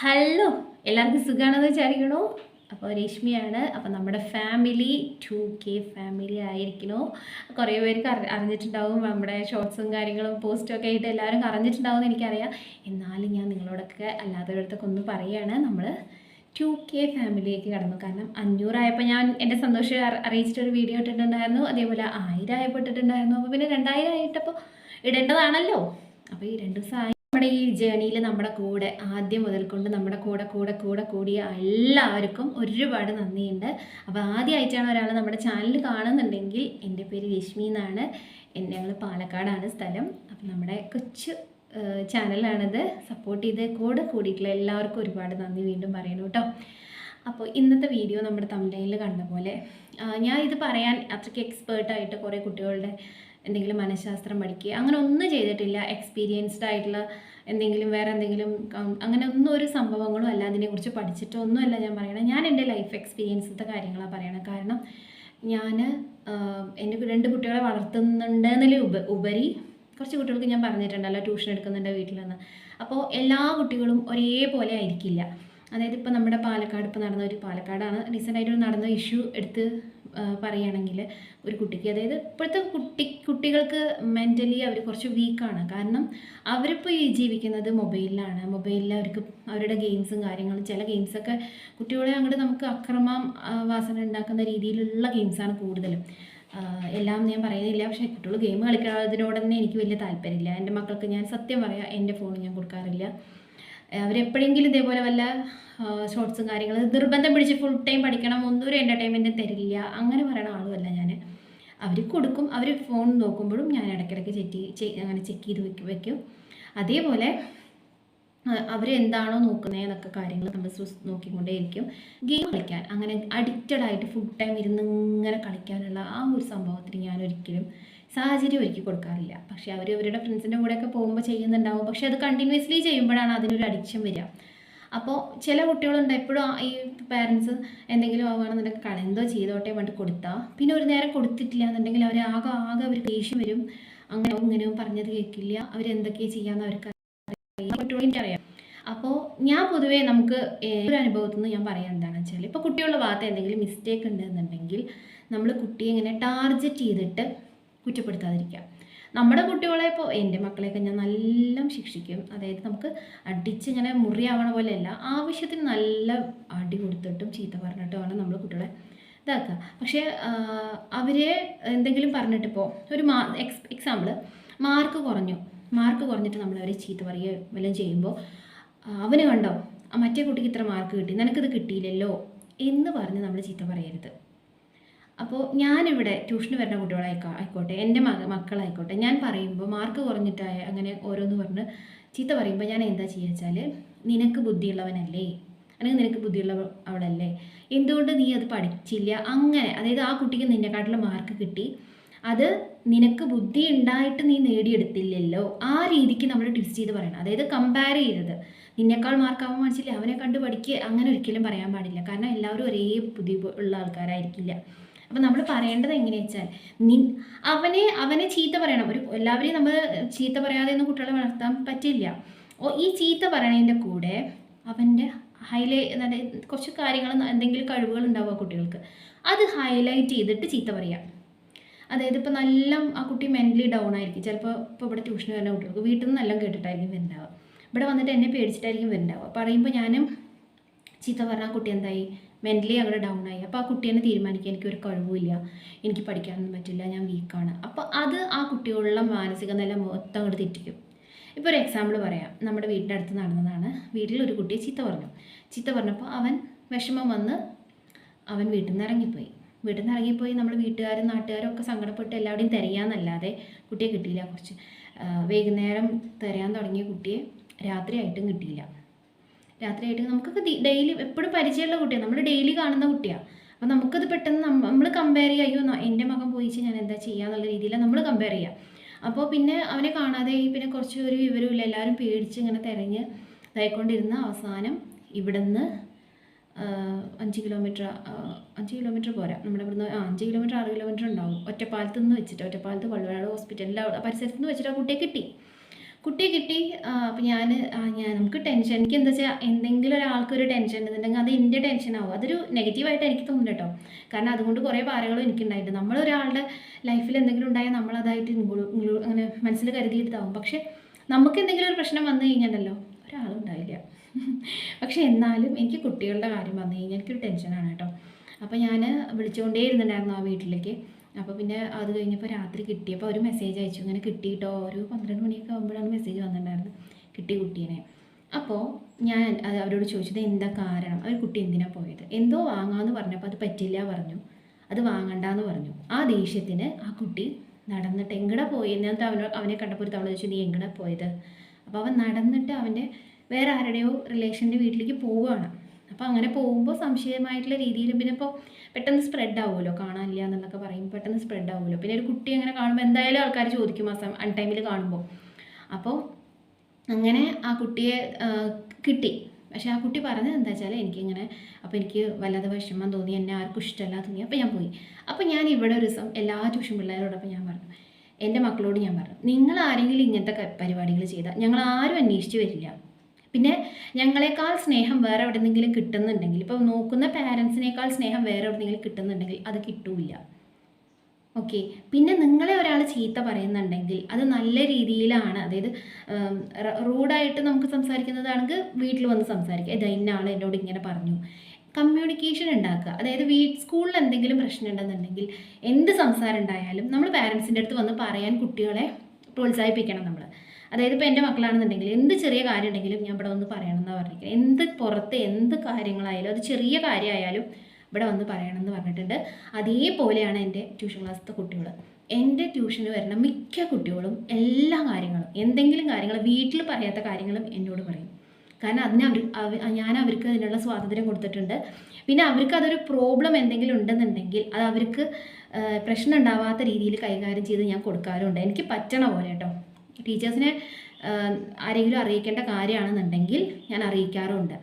Hello എല്ലാവർക്കും സുഖമാണെന്ന് വിചാരിക്കണോ. അപ്പോൾ രശ്മിയാണ്. അപ്പോൾ നമ്മുടെ ഫാമിലി ടു കെ ഫാമിലി ആയിരിക്കണോ. കുറേ പേർക്ക് അറി അറിഞ്ഞിട്ടുണ്ടാവും. നമ്മുടെ ഷോർട്സും കാര്യങ്ങളും പോസ്റ്റും ഒക്കെ ആയിട്ട് എല്ലാവരും അറിഞ്ഞിട്ടുണ്ടാവും എന്ന് എനിക്കറിയാം. എന്നാലും ഞാൻ നിങ്ങളോടൊക്കെ അല്ലാത്തവരടുത്തൊക്കെ ഒന്ന് പറയുകയാണ് നമ്മൾ ടു കെ ഫാമിലിയിലേക്ക് കടന്നു. കാരണം അഞ്ഞൂറായപ്പോൾ ഞാൻ എന്റെ സന്തോഷം അറി- അറിയിച്ചിട്ടൊരു വീഡിയോ ഇട്ടിട്ടുണ്ടായിരുന്നു. അതേപോലെ ആയിരം ആയപ്പോൾ ഇട്ടിട്ടുണ്ടായിരുന്നു. അപ്പോൾ പിന്നെ രണ്ടായിരം ആയിട്ടപ്പോൾ ഇടേണ്ടതാണല്ലോ. അപ്പോൾ ഈ രണ്ട് ദിവസം ആയി നമ്മുടെ ഈ ജേണിയിൽ നമ്മുടെ കൂടെ ആദ്യം മുതൽ കൊണ്ട് നമ്മുടെ കൂടെ കൂടെ കൂടെ കൂടിയ എല്ലാവർക്കും ഒരുപാട് നന്ദിയുണ്ട്. അപ്പോൾ ആദ്യമായിട്ടാണ് ഒരാൾ നമ്മുടെ ചാനൽ കാണുന്നുണ്ടെങ്കിൽ എന്റെ പേര് രശ്മി എന്നാണ്. എന്നെ ഞങ്ങൾ പാലക്കാടാണ് സ്ഥലം. അപ്പോൾ നമ്മുടെ കൊച്ചു ചാനലാണിത് സപ്പോർട്ട് ചെയ്ത് കൂടെ കൂടിയിട്ടുള്ള എല്ലാവർക്കും ഒരുപാട് നന്ദി വീണ്ടും പറയണം കേട്ടോ അപ്പോൾ ഇന്നത്തെ വീഡിയോ നമ്മുടെ തമിഴിൽ കണ്ട പോലെ ഞാൻ ഇത് പറയാൻ അത്രയ്ക്ക് എക്സ്പേർട്ടായിട്ട് കുറേ കുട്ടികളുടെ എന്തെങ്കിലും മനഃശാസ്ത്രം പഠിക്കുക അങ്ങനെ ഒന്നും ചെയ്തിട്ടില്ല. എക്സ്പീരിയൻസ്ഡ് ആയിട്ടുള്ള എന്തെങ്കിലും വേറെ എന്തെങ്കിലും അങ്ങനെ ഒന്നും ഒരു സംഭവങ്ങളും അല്ല അതിനെക്കുറിച്ച് പഠിച്ചിട്ടോ ഒന്നുമല്ല ഞാൻ പറയണത്. ഞാൻ എന്റെ ലൈഫ് എക്സ്പീരിയൻസിലത്തെ കാര്യങ്ങളാണ് പറയണത്. കാരണം ഞാൻ എന്റെ രണ്ട് കുട്ടികളെ വളർത്തുന്നുണ്ട് എന്നതിൽ ഉപ ഉപരി കുറച്ച് കുട്ടികൾക്ക് ഞാൻ പറഞ്ഞിട്ടുണ്ടല്ലോ ട്യൂഷൻ എടുക്കുന്നുണ്ട് വീട്ടിൽ നിന്ന് അപ്പോൾ എല്ലാ കുട്ടികളും ഒരേപോലെ ആയിരിക്കില്ല. അതായത് ഇപ്പോൾ നമ്മുടെ പാലക്കാട് ഇപ്പോൾ നടന്ന ഒരു പാലക്കാടാണ്. റീസെന്റായിട്ട് നടന്ന ഇഷ്യൂ എടുത്ത് പറയുകയാണെങ്കിൽ ഒരു കുട്ടിക്ക്. അതായത് ഇപ്പോഴത്തെ കുട്ടി കുട്ടികൾക്ക് മെന്റലി അവർ കുറച്ച് വീക്കാണ് കാരണം അവരിപ്പോൾ ഈ ജീവിക്കുന്നത് മൊബൈലിലാണ് മൊബൈലിൽ അവർക്ക് അവരുടെ ഗെയിംസും കാര്യങ്ങളും ചില ഗെയിംസൊക്കെ കുട്ടികളെ അങ്ങോട്ട് നമുക്ക് അക്രമം വാസന ഉണ്ടാക്കുന്ന രീതിയിലുള്ള ഗെയിംസാണ് കൂടുതലും. എല്ലാം ഞാൻ പറയുന്നില്ല. പക്ഷേ കുട്ടികൾ ഗെയിം കളിക്കുന്നതിനോടൊന്നും എനിക്ക് വലിയ താല്പര്യമില്ല. എന്റെ മക്കൾക്ക് ഞാൻ സത്യം പറയാം എന്റെ ഫോൺ ഞാൻ കൊടുക്കാറില്ല. അവരെപ്പോഴെങ്കിലും ഇതേപോലെ വല്ല ഷോർട്സും കാര്യങ്ങൾ നിർബന്ധം പിടിച്ച് ഫുൾ ടൈം പഠിക്കണം ഒന്നും ഒരു എന്റർടൈൻമെന്റും തരില്ല അങ്ങനെ പറയുന്ന ആളുമല്ല ഞാൻ അവർ കൊടുക്കും അവർ ഫോൺ നോക്കുമ്പോഴും ഞാൻ ഇടയ്ക്കിടയ്ക്ക് ചെക്ക് അങ്ങനെ ചെക്ക് ചെയ്ത് വെക്കും. അതേപോലെ അവർ എന്താണോ നോക്കുന്നത് എന്നൊക്കെ കാര്യങ്ങൾ നമ്മൾ നോക്കിക്കൊണ്ടേയിരിക്കും. ഗെയിം കളിക്കാൻ അങ്ങനെ അഡിക്റ്റഡ് ആയിട്ട് ഫുൾ ടൈം ഇരുന്ന് ഇങ്ങനെ കളിക്കാനുള്ള ആ ഒരു സംഭവത്തിന് ഞാൻ ഒരിക്കലും സാഹചര്യം ഒരുക്കി കൊടുക്കാറില്ല. പക്ഷേ അവർ അവരുടെ ഫ്രണ്ട്സിന്റെ കൂടെയൊക്കെ പോകുമ്പോൾ ചെയ്യുന്നുണ്ടാവും. പക്ഷേ അത് കണ്ടിന്യൂസ്ലി ചെയ്യുമ്പോഴാണ് അതിനൊരു അഡിക്ഷൻ വരിക. അപ്പോൾ ചില കുട്ടികളുണ്ട് എപ്പോഴും ഈ പാരൻസ് എന്തെങ്കിലും ആവുകയാണെന്നുണ്ടെങ്കിൽ കള എന്തോ ചെയ്തോട്ടെ വേണ്ടി കൊടുത്താൽ പിന്നെ ഒരു നേരം കൊടുത്തിട്ടില്ല എന്നുണ്ടെങ്കിൽ അവർ ആകെ ആകെ അവർ ദേഷ്യം വരും. അങ്ങനെ ഇങ്ങനെയും പറഞ്ഞത് കേൾക്കില്ല. അവരെന്തൊക്കെയാണ് ചെയ്യാമെന്ന് അവർക്ക് കുട്ടികളും അപ്പോൾ ഞാൻ പൊതുവേ നമുക്ക് ഒരു അനുഭവത്തിൽ നിന്ന് ഞാൻ പറയാൻ എന്താണെന്ന് വെച്ചാൽ ഇപ്പോൾ കുട്ടികളുടെ ഭാഗത്ത് എന്തെങ്കിലും മിസ്റ്റേക്ക് ഉണ്ടെന്നുണ്ടെങ്കിൽ നമ്മൾ കുട്ടിയെ ഇങ്ങനെ ടാർഗറ്റ് ചെയ്തിട്ട് കുറ്റപ്പെടുത്താതിരിക്കുക. നമ്മുടെ കുട്ടികളെ ഇപ്പോൾ എന്റെ മക്കളെയൊക്കെ ഞാൻ നല്ല ശിക്ഷിക്കും. അതായത് നമുക്ക് അടിച്ച് ഇങ്ങനെ മുറിയാവണ പോലെയല്ല ആവശ്യത്തിന് നല്ല അടി കൊടുത്തിട്ടും ചീത്ത പറഞ്ഞിട്ടും ആണ് നമ്മൾ കുട്ടികളെ ഇതാക്കുക. പക്ഷേ അവരെ എന്തെങ്കിലും പറഞ്ഞിട്ടിപ്പോൾ ഒരു മാ എക്സ് എക്സാമ്പിൾ മാർക്ക് കുറഞ്ഞു. മാർക്ക് കുറഞ്ഞിട്ട് നമ്മൾ അവരെ ചീത്ത പറയുക വല്ലതും ചെയ്യുമ്പോൾ അവന് കണ്ടോ മറ്റേ കുട്ടിക്ക് ഇത്ര മാർക്ക് കിട്ടി നിനക്കിത് കിട്ടിയില്ലല്ലോ എന്ന് പറഞ്ഞ് നമ്മൾ ചീത്ത പറയരുത്. അപ്പോൾ ഞാനിവിടെ ട്യൂഷന് വരുന്ന കുട്ടികളായിക്കോ ആയിക്കോട്ടെ എന്റെ മക മക്കളായിക്കോട്ടെ ഞാൻ പറയുമ്പോൾ മാർക്ക് കുറഞ്ഞിട്ടായ അങ്ങനെ ഓരോന്ന് പറഞ്ഞ് ചീത്ത പറയുമ്പോൾ ഞാൻ എന്താ ചെയ്യുക വെച്ചാൽ നിനക്ക് ബുദ്ധിയുള്ളവനല്ലേ? അല്ലെങ്കിൽ നിനക്ക് ബുദ്ധിയുള്ള അവളല്ലേ? എന്തുകൊണ്ട് നീ അത് പഠിച്ചില്ല? അങ്ങനെ അതായത് ആ കുട്ടിക്ക് നിന്നെക്കാട്ടിലും മാർക്ക് കിട്ടി. അത് നിനക്ക് ബുദ്ധി ഉണ്ടായിട്ട് നീ നേടിയെടുത്തില്ലല്ലോ. ആ രീതിക്ക് നമ്മൾ ട്വിസ്റ്റ് ചെയ്ത് പറയണം. അതായത് കമ്പയർ ചെയ്യരുത്. നിന്നേക്കാൾ മാർക്കാവാൻ അവൻ അവനെ കണ്ട് പഠിക്കുക അങ്ങനെ ഒരിക്കലും പറയാൻ പാടില്ല. കാരണം എല്ലാവരും ഒരേ ബുദ്ധി ഉള്ള ആൾക്കാരായിരിക്കില്ല. അപ്പം നമ്മൾ പറയേണ്ടത് എങ്ങനെയാ വെച്ചാൽ നി അവനെ അവനെ ചീത്ത പറയണം. ഒരു എല്ലാവരെയും നമ്മൾ ചീത്ത പറയാതെ ഒന്നും കുട്ടികളെ വളർത്താൻ പറ്റില്ല. ഓ ഈ ചീത്ത പറയണതിന്റെ കൂടെ അവന്റെ ഹൈലൈ അതായത് കുറച്ച് കാര്യങ്ങൾ എന്തെങ്കിലും കഴിവുകൾ ഉണ്ടാവുക കുട്ടികൾക്ക്. അത് ഹൈലൈറ്റ് ചെയ്തിട്ട് ചീത്ത പറയാം. അതായത് ഇപ്പോൾ നല്ല ആ കുട്ടി മെന്റലി ഡൗൺ ആയിരിക്കും. ചിലപ്പോൾ ഇപ്പോൾ ഇവിടെ ട്യൂഷൻ വരുന്ന കുട്ടികൾക്ക് വീട്ടിൽ നിന്ന് നല്ല കേട്ടിട്ടായിരിക്കും വരുന്നുണ്ടാവുക ഇവിടെ വന്നിട്ട് എന്നെ പേടിച്ചിട്ടായിരിക്കും വരുന്നുണ്ടാവുക പറയുമ്പോൾ ഞാനും ചീത്ത പറഞ്ഞ കുട്ടി എന്തായി? മെന്റലി അങ്ങോട്ട് ഡൗൺ ആയി. അപ്പോൾ ആ കുട്ടീനെ തീരുമാനിക്കാൻ എനിക്കൊരു കഴിവുമില്ല. എനിക്ക് പഠിക്കാനൊന്നും പറ്റില്ല. ഞാൻ വീക്കാണ് അപ്പോൾ അത് ആ കുട്ടികളുള്ള മാനസിക നില മൊത്തം അങ്ങോട്ട് തെറ്റിക്കും. ഇപ്പോൾ ഒരു എക്സാമ്പിൾ പറയാം. നമ്മുടെ വീടിന്റെ അടുത്ത് നടന്നതാണ്. വീട്ടിൽ ഒരു കുട്ടിയെ ചീത്ത പറഞ്ഞു. ചീത്ത പറഞ്ഞപ്പോൾ അവൻ വിഷമം വന്ന് അവൻ വീട്ടിൽ നിന്ന് ഇറങ്ങിപ്പോയി. വീട്ടിൽ നിന്ന് ഇറങ്ങിപ്പോയി നമ്മൾ വീട്ടുകാരും നാട്ടുകാരും ഒക്കെ സങ്കടപ്പെട്ട് എല്ലാവരുടെയും തിരയാന്നല്ലാതെ കുട്ടിയെ കിട്ടിയില്ല കുറച്ച്. വൈകുന്നേരം തിരയാൻ തുടങ്ങിയ കുട്ടിയെ രാത്രിയായിട്ടും കിട്ടിയില്ല. രാത്രിയായിട്ട് നമുക്കൊക്കെ ഡെയിലി എപ്പോഴും പരിചയമുള്ള കുട്ടിയാണ് നമ്മൾ ഡെയിലി കാണുന്ന കുട്ടിയാണ് അപ്പോൾ നമുക്കത് പെട്ടെന്ന് നമ്മൾ കമ്പയർ ചെയ്യുക അയ്യോ എന്റെ മകൻ പോയിച്ച് ഞാൻ എന്താ ചെയ്യുക എന്നുള്ള രീതിയിൽ നമ്മൾ കമ്പയർ ചെയ്യുക അപ്പോൾ പിന്നെ അവനെ കാണാതെ പിന്നെ കുറച്ച് ഒരു വിവരമില്ല എല്ലാവരും പേടിച്ച് ഇങ്ങനെ തിരഞ്ഞ് ഇതായിക്കൊണ്ടിരുന്ന അവസാനം ഇവിടുന്ന് അഞ്ച് കിലോമീറ്റർ അഞ്ച് കിലോമീറ്റർ പോരാ. നമ്മുടെ ഇവിടുന്ന് ആ അഞ്ച് കിലോമീറ്റർ ആറ് കിലോമീറ്റർ ഉണ്ടാവും. ഒറ്റപ്പാലത്ത് നിന്ന് വെച്ചിട്ട് ഒറ്റപ്പാലത്ത് വള്ളുവനാട് ഹോസ്പിറ്റലിൽ പരിസരത്ത് നിന്ന് വെച്ചിട്ട് ആ കുട്ടിയെ കിട്ടി. കുട്ടിയെ കിട്ടി. അപ്പം ഞാൻ ഞാൻ നമുക്ക് ടെൻഷൻ എനിക്ക് എന്താ വെച്ചാൽ എന്തെങ്കിലും ഒരാൾക്ക് ഒരു ടെൻഷൻ ഉണ്ടെന്നുണ്ടെങ്കിൽ അത് എന്റെ ടെൻഷനാവും അതൊരു നെഗറ്റീവായിട്ട് എനിക്ക് തോന്നുന്നു കേട്ടോ. കാരണം അതുകൊണ്ട് കുറേ ഭാരങ്ങളും എനിക്കുണ്ടായിട്ടുണ്ട്. നമ്മളൊരാളുടെ ലൈഫിൽ എന്തെങ്കിലും ഉണ്ടായാൽ നമ്മളതായിട്ട് ഇൻക്ലൂ- ഇൻക്ലൂ- അങ്ങനെ മനസ്സിൽ കരുതിയിട്ടാവും. പക്ഷേ നമുക്ക് എന്തെങ്കിലും ഒരു പ്രശ്നം വന്നു കഴിഞ്ഞാലല്ലോ ഒരാളുണ്ടായില്ല പക്ഷേ എന്നാലും എനിക്ക് കുട്ടികളുടെ കാര്യം വന്നു കഴിഞ്ഞാൽ എനിക്കൊരു ടെൻഷനാണ് കേട്ടോ. അപ്പോൾ ഞാൻ വിളിച്ചുകൊണ്ടേ ഇരുന്നുണ്ടായിരുന്നു ആ വീട്ടിലേക്ക്. അപ്പോൾ പിന്നെ അത് കഴിഞ്ഞപ്പോൾ രാത്രി കിട്ടിയപ്പോൾ ഒരു മെസ്സേജ് അയച്ചു. ഇങ്ങനെ കിട്ടിയിട്ടോ? ഒരു പന്ത്രണ്ട് മണിയൊക്കെ ആകുമ്പോഴാണ് മെസ്സേജ് വന്നിട്ടുണ്ടായിരുന്നത് കിട്ടി കുട്ടീനെ. അപ്പോൾ ഞാൻ അവരോട് ചോദിച്ചത് എന്താ കാരണം? അവർ കുട്ടി എന്തിനാണ് പോയത്? എന്തോ വാങ്ങാമെന്ന് പറഞ്ഞപ്പോൾ അത് പറ്റില്ല പറഞ്ഞു. അത് വാങ്ങണ്ടെന്ന് പറഞ്ഞു. ആ ദേഷ്യത്തിന് ആ കുട്ടി നടന്നിട്ട് എങ്ങടെ പോയി എന്നിട്ട് അവനോ അവനെ കണ്ടപ്പോൾ ഒരു തവണ ചോദിച്ചു നീ എങ്ങടെ പോയത്? അപ്പോൾ അവൻ നടന്നിട്ട് അവന്റെ വേറെ ആരുടെയോ റിലേഷന്റെ വീട്ടിലേക്ക് പോവുകയാണ്. അപ്പോൾ അങ്ങനെ പോകുമ്പോൾ സംശയമായിട്ടുള്ള രീതിയിൽ പിന്നെ ഇപ്പോൾ പെട്ടെന്ന് സ്പ്രെഡ് ആവുമല്ലോ കാണാനില്ല എന്നൊക്കെ പറയും പെട്ടെന്ന് സ്പ്രെഡ് ആവുമല്ലോ. പിന്നെ ഒരു കുട്ടി അങ്ങനെ കാണുമ്പോൾ എന്തായാലും ആൾക്കാർ ചോദിക്കും ആ സമയം അൺടൈമിൽ കാണുമ്പോൾ അപ്പോൾ അങ്ങനെ ആ കുട്ടിയെ കിട്ടി. പക്ഷേ ആ കുട്ടി പറഞ്ഞത് എന്താ വെച്ചാൽ എനിക്കിങ്ങനെ അപ്പോൾ എനിക്ക് വല്ലാതെ വിഷമം തോന്നി എന്നെ ആർക്കും ഇഷ്ടമല്ല തോന്നി അപ്പോൾ ഞാൻ പോയി. അപ്പോൾ ഞാൻ ഇവിടെ ഒരു ദിവസം എല്ലാ ട്യൂഷൻ പിള്ളേരോടൊപ്പം ഞാൻ പറഞ്ഞു എന്റെ മക്കളോട് ഞാൻ പറഞ്ഞു നിങ്ങൾ ആരെങ്കിലും ഇങ്ങനത്തെ പരിപാടികൾ ചെയ്താൽ ഞങ്ങൾ ആരും അന്വേഷിച്ച് വരില്ല. പിന്നെ ഞങ്ങളെക്കാൾ സ്നേഹം വേറെ എവിടെന്നെങ്കിലും കിട്ടുന്നുണ്ടെങ്കിൽ ഇപ്പോൾ നോക്കുന്ന പാരൻസിനേക്കാൾ സ്നേഹം വേറെ എവിടെന്നെങ്കിലും കിട്ടുന്നുണ്ടെങ്കിൽ അത് കിട്ടൂല ഓക്കെ. പിന്നെ നിങ്ങളെ ഒരാൾ ചീത്ത പറയുന്നുണ്ടെങ്കിൽ അത് നല്ല രീതിയിലാണ് അതായത് റൂഡായിട്ട് നമുക്ക് സംസാരിക്കുന്നതാണെങ്കിൽ വീട്ടിൽ വന്ന് സംസാരിക്കുക. ഇതാ ഇന്ന ആൾ എന്നോട് ഇങ്ങനെ പറഞ്ഞു. കമ്മ്യൂണിക്കേഷൻ ഉണ്ടാക്കുക. അതായത് വീ സ്കൂളിൽ എന്തെങ്കിലും പ്രശ്നം ഉണ്ടെന്നുണ്ടെങ്കിൽ എന്ത് സംസാരം ഉണ്ടായാലും നമ്മൾ പാരൻസിന്റെ അടുത്ത് വന്ന് പറയാൻ കുട്ടികളെ പ്രോത്സാഹിപ്പിക്കണം നമ്മൾ അതായത് ഇപ്പോൾ എന്റെ മക്കളാണെന്നുണ്ടെങ്കിൽ എന്ത് ചെറിയ കാര്യം ഉണ്ടെങ്കിലും ഞാൻ ഇവിടെ വന്ന് പറയണം എന്നാണ് പറഞ്ഞിരിക്കുന്നത്. എന്ത് പുറത്ത് എന്ത് കാര്യങ്ങളായാലും അത് ചെറിയ കാര്യമായാലും ഇവിടെ വന്ന് പറയണം എന്ന് പറഞ്ഞിട്ടുണ്ട്. അതേപോലെയാണ് എന്റെ ട്യൂഷൻ ക്ലാസ്സിലത്തെ കുട്ടികൾ. എന്റെ ട്യൂഷന് വരുന്ന മിക്ക കുട്ടികളും എല്ലാ കാര്യങ്ങളും എന്തെങ്കിലും കാര്യങ്ങൾ വീട്ടിൽ പറയാത്ത കാര്യങ്ങളും എന്നോട് പറയും. കാരണം അതിന് അവർ അവ- ഞാൻ അവർക്ക് അതിനുള്ള സ്വാതന്ത്ര്യം കൊടുത്തിട്ടുണ്ട്. പിന്നെ അവർക്ക് അതൊരു പ്രോബ്ലം എന്തെങ്കിലും ഉണ്ടെന്നുണ്ടെങ്കിൽ അത് അവർക്ക് പ്രശ്നം ഉണ്ടാവാത്ത രീതിയിൽ കൈകാര്യം ചെയ്ത് ഞാൻ കൊടുക്കാറുണ്ട്. എനിക്ക് പറ്റണ പോലെ കേട്ടോ. ടീച്ചേഴ്സിനെ ആരെങ്കിലും അറിയിക്കേണ്ട കാര്യമാണെന്നുണ്ടെങ്കിൽ ഞാൻ അറിയിക്കാറുണ്ട്.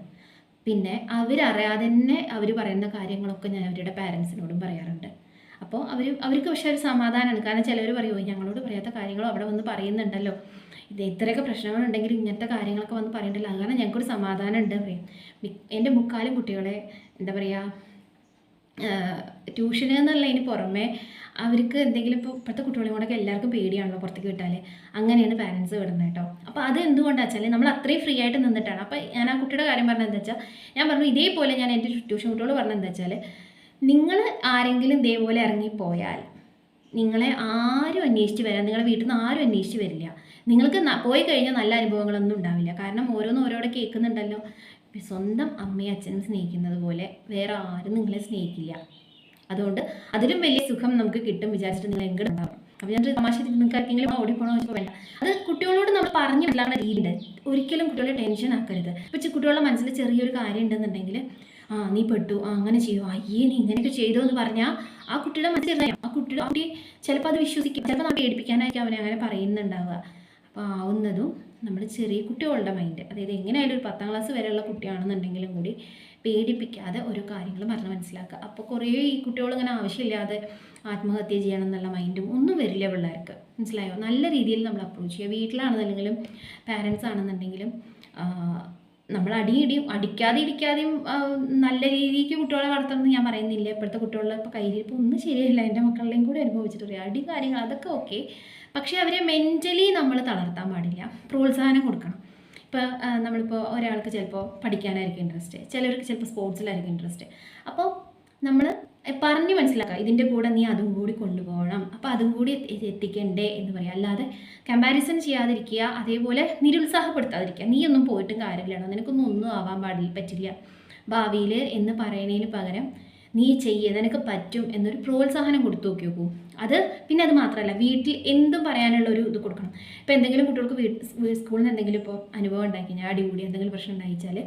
പിന്നെ അവരറിയാതെ തന്നെ അവർ പറയുന്ന കാര്യങ്ങളൊക്കെ ഞാൻ അവരുടെ പാരൻസിനോടും പറയാറുണ്ട്. അപ്പോൾ അവർ അവർക്ക് പക്ഷേ ഒരു സമാധാനമാണ് കാരണം ചിലവർ പറയുമോ ഞങ്ങളോട് പറയാത്ത കാര്യങ്ങളും അവിടെ വന്ന് പറയുന്നുണ്ടല്ലോ. ഇത് ഇത്രയൊക്കെ പ്രശ്നങ്ങളുണ്ടെങ്കിൽ ഇങ്ങനത്തെ കാര്യങ്ങളൊക്കെ വന്ന് പറയണ്ടല്ലോ. കാരണം ഞങ്ങൾക്കൊരു സമാധാനം ഉണ്ട് പറയും എന്റെ മുക്കാലും കുട്ടികളെ എന്താ പറയുക ട്യൂഷന് എന്നുള്ളതിന് പുറമെ അവർക്ക് എന്തെങ്കിലും ഇപ്പോൾ ഇപ്പോഴത്തെ കുട്ടികളെ കൊണ്ടൊക്കെ എല്ലാവർക്കും പേടിയാണല്ലോ പുറത്തേക്ക് വിട്ടാൽ അങ്ങനെയാണ് പാരൻസ് വിടുന്നത് കേട്ടോ അപ്പോൾ അത് എന്തുകൊണ്ടാണെന്ന് വെച്ചാൽ നമ്മൾ അത്രയും ഫ്രീ ആയിട്ട് നിന്നിട്ടാണ്. അപ്പോൾ ഞാൻ ആ കുട്ടിയുടെ കാര്യം പറഞ്ഞത് എന്താ വെച്ചാൽ ഞാൻ പറഞ്ഞു ഇതേപോലെ ഞാൻ എന്റെ ട്യൂഷൻ കുട്ടികളോട് പറഞ്ഞത് എന്താ വെച്ചാൽ നിങ്ങൾ ആരെങ്കിലും ഇതേപോലെ ഇറങ്ങിപ്പോയാൽ നിങ്ങളെ ആരും അന്വേഷിച്ച് വരാൻ നിങ്ങളുടെ വീട്ടിൽ നിന്ന് ആരും അന്വേഷിച്ച് വരില്ല. നിങ്ങൾക്ക് പോയി കഴിഞ്ഞാൽ നല്ല അനുഭവങ്ങളൊന്നും ഉണ്ടാവില്ല. കാരണം ഓരോന്നും ഓരോടെ കേൾക്കുന്നുണ്ടല്ലോ. സ്വന്തം അമ്മയും അച്ഛനും സ്നേഹിക്കുന്നത് പോലെ വേറെ ആരും നിങ്ങളെ സ്നേഹിക്കില്ല. അതുകൊണ്ട് അതിലും വലിയ സുഖം നമുക്ക് കിട്ടും വിചാരിച്ചിട്ട് നിങ്ങൾ എങ്കിലും ഉണ്ടാവും അപ്പോൾ ഞാൻ തമാശ നിങ്ങൾക്ക് ആർക്കെങ്കിലും ഓടിപ്പോണോ വെച്ചപ്പോൾ വേണ്ട. അത് കുട്ടികളോട് നമ്മൾ പറഞ്ഞു വിടാനുള്ള രീതിയുണ്ട് ഒരിക്കലും കുട്ടികളെ ടെൻഷൻ ആക്കരുത്. ചെ- കുട്ടികളുടെ മനസ്സിൽ ചെറിയൊരു കാര്യം ഉണ്ടെന്നുണ്ടെങ്കിൽ ആ നീ പെട്ടു ആ അങ്ങനെ ചെയ്യോ അയ്യേ നീ ഇങ്ങനെയൊക്കെ ചെയ്തോ എന്ന് പറഞ്ഞാൽ ആ കുട്ടിയുടെ മനസ്സിൽ. ആ കുട്ടിയുടെ കുട്ടി ചിലപ്പോൾ അത് വിശ്വസിക്കും. ചിലപ്പോൾ നമ്മൾ പേടിപ്പിക്കാനായിരിക്കും അവനെ അങ്ങനെ പറയുന്നുണ്ടാവുക. അപ്പോൾ ആവുന്നതും നമ്മൾ ചെറിയ കുട്ടികളുടെ മൈൻഡ് അതായത് എങ്ങനെയായാലും ഒരു പത്താം ക്ലാസ് വരെയുള്ള കുട്ടിയാണെന്നുണ്ടെങ്കിലും കൂടി പേടിപ്പിക്കാതെ ഓരോ കാര്യങ്ങൾ പറഞ്ഞ് മനസ്സിലാക്കുക. അപ്പോൾ കുറേ ഈ കുട്ടികളിങ്ങനെ ആവശ്യമില്ലാതെ ആത്മഹത്യ ചെയ്യണം എന്നുള്ള മൈൻഡും ഒന്നും വരില്ല പിള്ളേർക്ക്. മനസ്സിലായോ? നല്ല രീതിയിൽ നമ്മൾ അപ്രോച്ച് ചെയ്യുക. വീട്ടിലാണെന്നുണ്ടെങ്കിലും പാരൻസ് ആണെന്നുണ്ടെങ്കിലും നമ്മൾ അടിയിടിയും അടിക്കാതെ ഇടിക്കാതെയും നല്ല രീതിക്ക് കുട്ടികളെ വളർത്തണമെന്ന് ഞാൻ പറയുന്നില്ല. ഇപ്പോഴത്തെ കുട്ടികളുടെ ഇപ്പോൾ കയ്യിരിപ്പോൾ ഒന്നും ശരിയല്ല. എന്റെ മക്കളുടെയും കൂടി അനുഭവിച്ചിട്ട് പറയാം അടി കാര്യങ്ങൾ അതൊക്കെ ഓക്കെ പക്ഷേ അവരെ മെന്റലി നമ്മൾ തളർത്താൻ പാടില്ല. പ്രോത്സാഹനം കൊടുക്കണം. ഇപ്പോൾ നമ്മളിപ്പോൾ ഒരാൾക്ക് ചിലപ്പോൾ പഠിക്കാനായിരിക്കും ഇൻട്രസ്റ്റ് ചിലവർക്ക് ചിലപ്പോൾ സ്പോർട്സിലായിരിക്കും ഇൻട്രസ്റ്റ് അപ്പോൾ നമ്മൾ പറഞ്ഞ് മനസ്സിലാക്കുക ഇതിന്റെ കൂടെ നീ അതും കൂടി കൊണ്ടുപോകണം. അപ്പോൾ അതും കൂടി എത്തി- എത്തിക്കണ്ടേ എന്ന് പറയാം. അല്ലാതെ കമ്പാരിസൺ ചെയ്യാതിരിക്കുക അതേപോലെ നിരുത്സാഹപ്പെടുത്താതിരിക്കുക. നീ ഒന്നും പോയിട്ടും കാര്യമില്ലാണോ നിനക്കൊന്നും ഒന്നും ആവാൻ പാടില്ല പറ്റില്ല. ഭാവിയിൽ എന്ന് പറയുന്നതിന് പകരം നീ ചെയ്യേ നിനക്ക് പറ്റും എന്നൊരു പ്രോത്സാഹനം കൊടുത്തു നോക്കി നോക്കൂ. അത് പിന്നെ അത് മാത്രമല്ല വീട്ടിൽ എന്തും പറയാനുള്ള ഒരു ഇത് കൊടുക്കണം. ഇപ്പോൾ എന്തെങ്കിലും കുട്ടികൾക്ക് വീട്ട് സ്കൂളിൽ നിന്ന് എന്തെങ്കിലും ഇപ്പോൾ അനുഭവം ഉണ്ടാക്കി കഴിഞ്ഞാൽ അടികൂടി എന്തെങ്കിലും പ്രശ്നം ഉണ്ടായിച്ചാൽ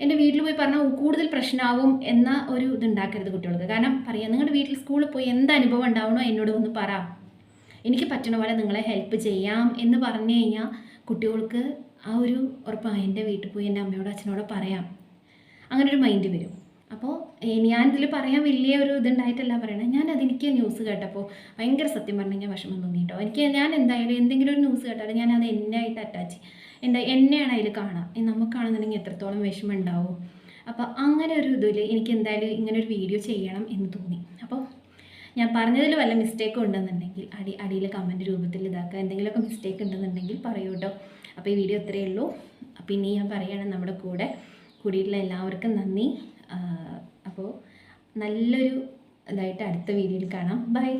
എന്റെ വീട്ടിൽ പോയി പറഞ്ഞാൽ കൂടുതൽ പ്രശ്നമാവും എന്ന ഒരു ഇത് ഉണ്ടാക്കരുത് കുട്ടികൾക്ക്. കാരണം പറയാം നിങ്ങളുടെ വീട്ടിൽ സ്കൂളിൽ പോയി എന്ത് അനുഭവം ഉണ്ടാവണോ എന്നോട് ഒന്ന് പറ. എനിക്ക് പറ്റണ പോലെ നിങ്ങളെ ഹെൽപ്പ് ചെയ്യാം എന്ന് പറഞ്ഞു കഴിഞ്ഞാൽ കുട്ടികൾക്ക് ആ ഒരു ഉറപ്പ് ആ എന്റെ വീട്ടിൽ പോയി എന്റെ അമ്മയോടോ അച്ഛനോടോ പറയാം. അങ്ങനെ ഒരു മൈൻഡ് വരും. അപ്പോൾ ഞാനിതിൽ പറയാൻ വലിയ ഒരു ഇതുണ്ടായിട്ടല്ല പറയണത്. ഞാൻ അതെനിക്ക് ന്യൂസ് കേട്ടപ്പോൾ ഭയങ്കര സത്യം പറഞ്ഞു കഴിഞ്ഞാൽ വിഷമം തോന്നി കേട്ടോ എനിക്ക് ഞാൻ എന്തായാലും എന്തെങ്കിലും ഒരു ന്യൂസ് കേട്ടാലും ഞാൻ അത് എന്നെ ആയിട്ട് അറ്റാച്ച് എന്താ എന്നെയാണ് അതിൽ കാണാം ഇനി നമുക്കാണെന്നുണ്ടെങ്കിൽ എത്രത്തോളം വിഷമം ഉണ്ടാവും അപ്പോൾ അങ്ങനെ ഒരു ഇതിൽ എനിക്ക് എന്തായാലും ഇങ്ങനെ ഒരു വീഡിയോ ചെയ്യണം എന്ന് തോന്നി. അപ്പോൾ ഞാൻ പറഞ്ഞതിൽ വല്ല മിസ്റ്റേക്ക് ഉണ്ടെന്നുണ്ടെങ്കിൽ അടി അടിയിൽ കമന്റ് രൂപത്തിൽ ഇതാക്കുക. എന്തെങ്കിലുമൊക്കെ മിസ്റ്റേക്ക് ഉണ്ടെന്നുണ്ടെങ്കിൽ പറയൂ കേട്ടോ അപ്പോൾ ഈ വീഡിയോ ഇത്രയേ ഉള്ളൂ. അപ്പോൾ ഇനി ഞാൻ പറയുകയാണ് നമ്മുടെ കൂടെ കൂടിയിട്ടുള്ള എല്ലാവർക്കും നന്ദി. അപ്പോൾ നല്ലൊരു ഇതായിട്ട് അടുത്ത വീഡിയോയിൽ കാണാം. ബൈ